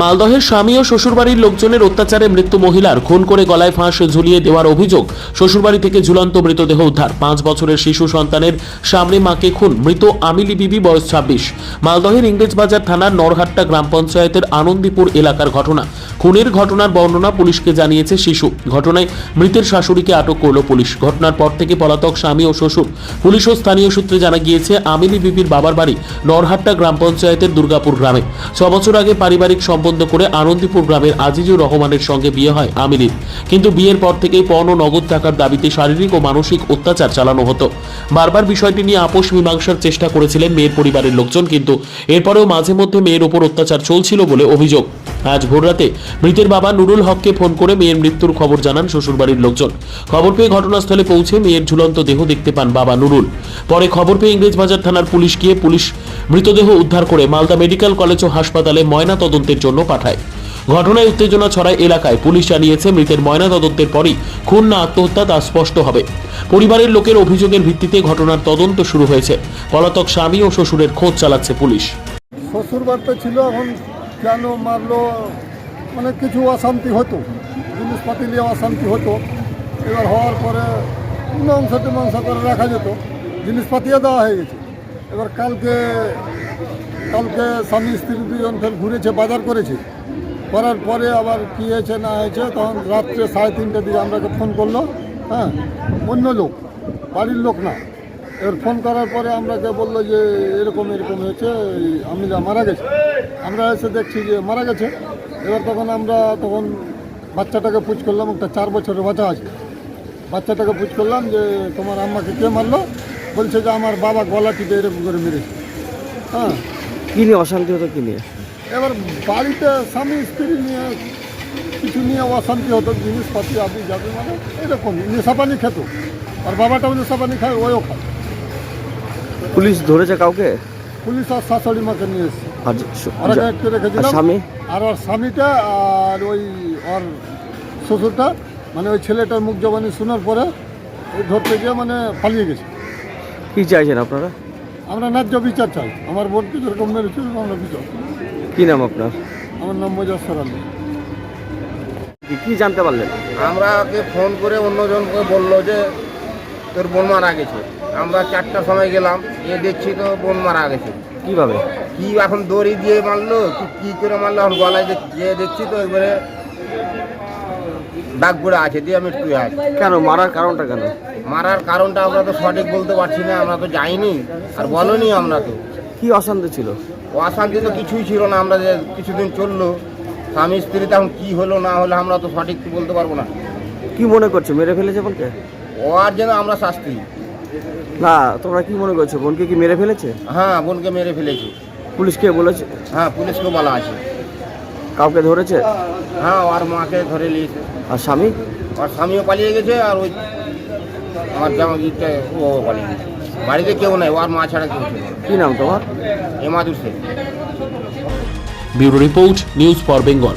মালদহের স্বামী ও শ্বশুরবাড়ির লোকজনের অত্যাচারে মৃত্যু মহিলার, খুন করে গলায় ফাঁস ঝুলিয়ে দেওয়ার অভিযোগ। শ্বশুরবাড়ি থেকে ঝুলন্ত মৃতদেহ উদ্ধার। পাঁচ বছরের শিশু সন্তানের সামনে মাকে খুন। মৃত আমিলি বিবি, বয়স ছাব্বিশ। মালদহের ইংরেজবাজার থানার নরহাট্টা গ্রাম পঞ্চায়েতের আনন্দীপুর এলাকার ঘটনা। খুনের ঘটনার বর্ণনা পুলিশকে জানিয়েছে শিশু। ঘটনায় মৃতের শাশুড়িকে আটক করল পুলিশ। ঘটনার পর থেকে পলাতক স্বামী ও শ্বশুর। পুলিশ ও স্থানীয় সূত্রে জানা গিয়েছে, আমিলি বিবির বাবার বাড়ি নরহাট্টা গ্রাম পঞ্চায়েতের দুর্গাপুর গ্রামে। ছ বছর আগে পারিবারিক সম্বন্ধ করে আনন্দীপুর গ্রামের আজিজুর রহমানের সঙ্গে বিয়ে হয় আমিলির। কিন্তু বিয়ের পর থেকেই পণ ও নগদ থাকার দাবিতে শারীরিক ও মানসিক অত্যাচার চালানো হতো। বারবার বিষয়টি নিয়ে আপোষ মীমাংসার চেষ্টা করেছিলেন মেয়ের পরিবারের লোকজন, কিন্তু এরপরেও মাঝে মধ্যে মেয়ের ওপর অত্যাচার চলছিল বলে অভিযোগ। আজ ভোররাতে মৃতের বাবা নুরুল হককে ফোন করে মেয়ের মৃত্যুর খবর জানান শ্বশুরবাড়ির লোকজন। খবর পেয়ে ঘটনাস্থলে পৌঁছে মেয়ের ঝুলন্ত দেহ দেখতে পান বাবা নুরুল। পরে খবর পেয়ে ইংরেজবাজার থানার পুলিশ গিয়ে পুলিশ মৃতদেহ উদ্ধার করে মালদা মেডিকেল কলেজ ও হাসপাতালে ময়না তদন্তের জন্য পাঠায়। ঘটনায় উত্তেজনা ছড়ায় এলাকায়। পুলিশ জানিয়েছে, মৃতের ময়না তদন্তের পরই খুন না আত্মহত্যা তা স্পষ্ট হবে। পরিবারের লোকের অভিযোগের ভিত্তিতে ঘটনার তদন্ত শুরু হয়েছে। পলাতক স্বামী ও শ্বশুরের খোঁজ চালাচ্ছে পুলিশ। শ্বশুর ছিল এখন কেন মারলো? মানে কিছু অশান্তি হতো। জিনিসপাতি নিয়ে অশান্তি হতো। এবার হওয়ার পরে মাংস মাংস করে রাখা যেত। জিনিসপাতিও দেওয়া হয়ে গেছে। এবার কালকে কালকে স্বামী স্ত্রী দুজন ফের ঘুরেছে, বাজার করেছে। করার পরে আবার কী হয়েছে না হয়েছে, তখন রাত্রে সাড়ে তিনটের দিকে আমরাকে ফোন করল হ্যাঁ? অন্য লোক, বাড়ির লোক না। এবার ফোন করার পরে আমরাকে বলল যে এরকম এরকম হয়েছে আমিরা মারা গেছে। আমরা এসে দেখছি যে মারা গেছে। এবার তখন আমরা তখন বাচ্চাটাকে পুজ করলাম একটা চার বছরের বাচ্চা আছে। বাচ্চাটাকে পুজ করলাম যে তোমার আম্মাকে কে মারলো? বলছে যে আমার বাবা গলা টিপে এরকম করে মেরেছে। হ্যাঁ। কি নিয়ে অশান্তি হতো কি নিয়ে? এবার বাড়িতে স্বামী স্ত্রী নিয়ে কিছু নিয়ে অশান্তি হতো জিনিসপাতি আপনি যাবে মানে এরকম নেশাপানি খেত। আর বাবাটাও নেশাপানি খায় ওও খায়। পুলিশ ধরেছে কাউকে? পুলিশ আর শাশুড়ি মাকে নিয়ে এসছে। আর ওরা একটু স্বামী? আর ওর স্বামীটা আর ওই ওর শ্বশুরটা মানে ওই ছেলেটার মুখ জবানি শোনার পরে ওই ধরতে গিয়ে মানে পালিয়ে গেছে। কি চাইছেন আপনারা? আমরা ন্যায্য বিচার চাই। আমার বোনকে যেরকম মেরেছে আমরা বিচার কি নাম আপনার? আমার নাম মজাসর আলী। কি- কি জানতে পারলেন? আমরাকে ফোন করে অন্যজনকে বলল যে তোর বোন মারা গেছে। আমরা চারটার সময় গেলাম এ দেখছি তো বোন মারা গেছে। কীভাবে? কি এখন দড়ি দিয়ে মারলো? কি কি করে মারলো? এখন গলায় যে দেখছি তো একবারে দাগ আছে দিয়ে আমি একটু আছে। কেন মারার কারণটা কেন? মারার কারণটা আমরা তো সঠিক বলতে পারছি না আমরা তো যাইনি। আর বলনি আমরা তো। কি অশান্তি ছিল? অশান্তি তো কিছুই ছিল না আমরা যে কিছুদিন চলল স্বামী স্ত্রী তখন কী হলো না হলো আমরা তো সঠিক বলতে পারব না। কি মনে করছ? মেরে ফেলেছে বোনকে? ওর জন্য আমরা শাস্তি। না তোমরা কি মনে করছ? বোনকে কি মেরে ফেলেছে? হ্যাঁ বোনকে মেরে ফেলেছে। পুলিশকে বলেছে? হ্যাঁ পুলিশকে বলা আছে। কাউকে ধরেছে? হ্যাঁ ওর মাকে ধরে নিয়েছে। আর স্বামী? ওর স্বামীও পালিয়ে গেছে আর ওই আমার জামা গিটটা ও পালিয়ে গেছে। বাড়িতে কেউ নাই ওর মা ছাড়া কেউ। কি নাম তোমার? Emadur Sheikh bureau report news for Bengal.